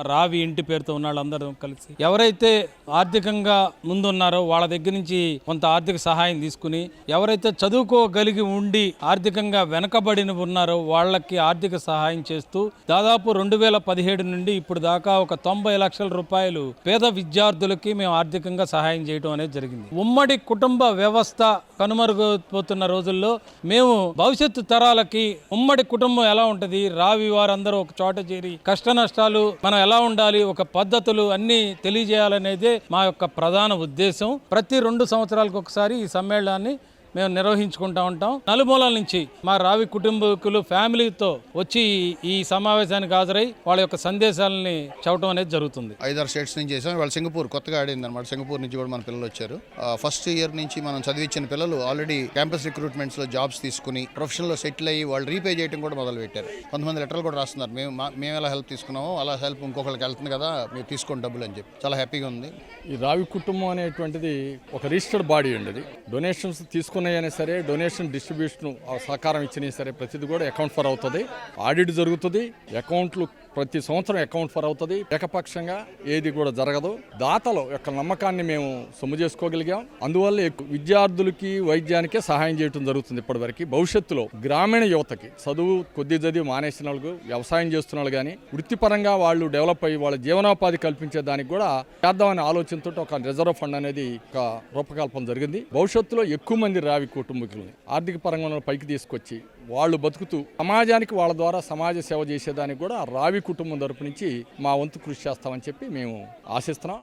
మా రావి ఇంటి పేరుతో ఉన్న వాళ్ళందరూ కలిసి ఎవరైతే ఆర్థికంగా ముందున్నారో వాళ్ళ దగ్గర నుంచి కొంత ఆర్థిక సహాయం తీసుకుని ఎవరైతే చదువుకోగలిగి ఉండి ఆర్థికంగా వెనకబడిన ఉన్నారో వాళ్ళకి ఆర్థిక సహాయం చేస్తూ దాదాపు రెండు వేల పదిహేడు నుండి ఇప్పుడు దాకా ఒక తొంభై లక్షల రూపాయలు పేద విద్యార్థులకి మేము ఆర్థికంగా సహాయం చేయడం అనేది జరిగింది. ఉమ్మడి కుటుంబ వ్యవస్థ కనుమరుగైపోతున్న రోజుల్లో మేము భవిష్యత్తు తరాలకి ఉమ్మడి కుటుంబం ఎలా ఉంటది రావి వారందరూ ఒక చోట చేరి కష్ట నష్టాలు మనం ఎలా ఉండాలి ఒక పద్ధతులు అన్నీ తెలియజేయాలనేదే మా యొక్క ప్రధాన ఉద్దేశం. ప్రతి రెండు సంవత్సరాలకు ఒకసారి ఈ సమ్మేళనాన్ని మేము నిర్వహించుకుంటా ఉంటాం. నలుమూలల నుంచి మా రావి కుటుంబీకులు ఫ్యామిలీతో వచ్చి ఈ- సమావేశానికి హాజరై వాళ్ళ యొక్క సందేశాలని చెప్పడం అనేది జరుగుతుంది. ఐదారు స్టేట్స్ నుంచి చేసాం వాళ్ళు సింగపూర్ కొత్తగా ఆడింది అనమాట సింగపూర్ నుంచి కూడా మన పిల్లలు వచ్చారు. ఫస్ట్ ఇయర్ నుంచి మనం చదివించిన పిల్లలు ఆల్రెడీ క్యాంపస్ రిక్రూట్మెంట్స్లో జాబ్స్ తీసుకుని ప్రొఫెషనల్లో సెటిల్ అయ్యి వాళ్ళు రీపే చేయడం కూడా మొదలు పెట్టారు కొంతమంది లెటర్లు కూడా రాస్తున్నారు. మేము మేము ఎలా హెల్ప్ తీసుకున్నామో అలా హెల్ప్ ఇంకొకరికి వెళ్తుంది కదా మీరు తీసుకోండి డబ్బులు అని చెప్పి. చాలా హ్యాపీగా ఉంది. ఈ రావి కుటుంబం అనేటువంటిది ఒక రిజిస్టర్డ్ బాడీ అండి అది డొనేషన్స్ తీసుకున్నాయనే సరే డొనేషన్ డిస్ట్రిబ్యూషన్ సహకారం ఇచ్చినా సరే ప్రతిది కూడా అకౌంట్ ఫర్ అవుతుంది. ఆడిట్ జరుగుతుంది అకౌంట్లు ప్రతి సంవత్సరం అకౌంట్ ఫర్ అవుతుంది. ఏకపక్షంగా ఏది కూడా జరగదు. దాతల యొక్క నమ్మకాన్ని మేము సొమ్ము చేసుకోగలిగాం. అందువల్ల ఎక్కువ విద్యార్థులకి వైద్యానికే సహాయం చేయడం జరుగుతుంది ఇప్పటివరకు. భవిష్యత్తులో గ్రామీణ యువతకి చదువు కొద్ది చదివి మానేసిన వాళ్ళు వ్యవసాయం చేస్తున్న వాళ్ళు కానీ వృత్తిపరంగా వాళ్ళు డెవలప్ అయ్యి వాళ్ళ జీవనోపాధి కల్పించే దానికి కూడా చేద్దామనే ఆలోచనతో ఒక రిజర్వ్ ఫండ్ అనేది ఒక రూపకల్పన జరిగింది. భవిష్యత్తులో ఎక్కువ మంది రావి కుటుంబీకులని ఆర్థిక పరంగా పైకి తీసుకొచ్చి వాళ్ళు బతుకుతూ సమాజానికి వాళ్ళ ద్వారా సమాజ సేవ చేసేదానికి కూడా రావి కుటుంబం తరపు నుంచి మా వంతు కృషి చేస్తామని చెప్పి మేము ఆశిస్తున్నాం.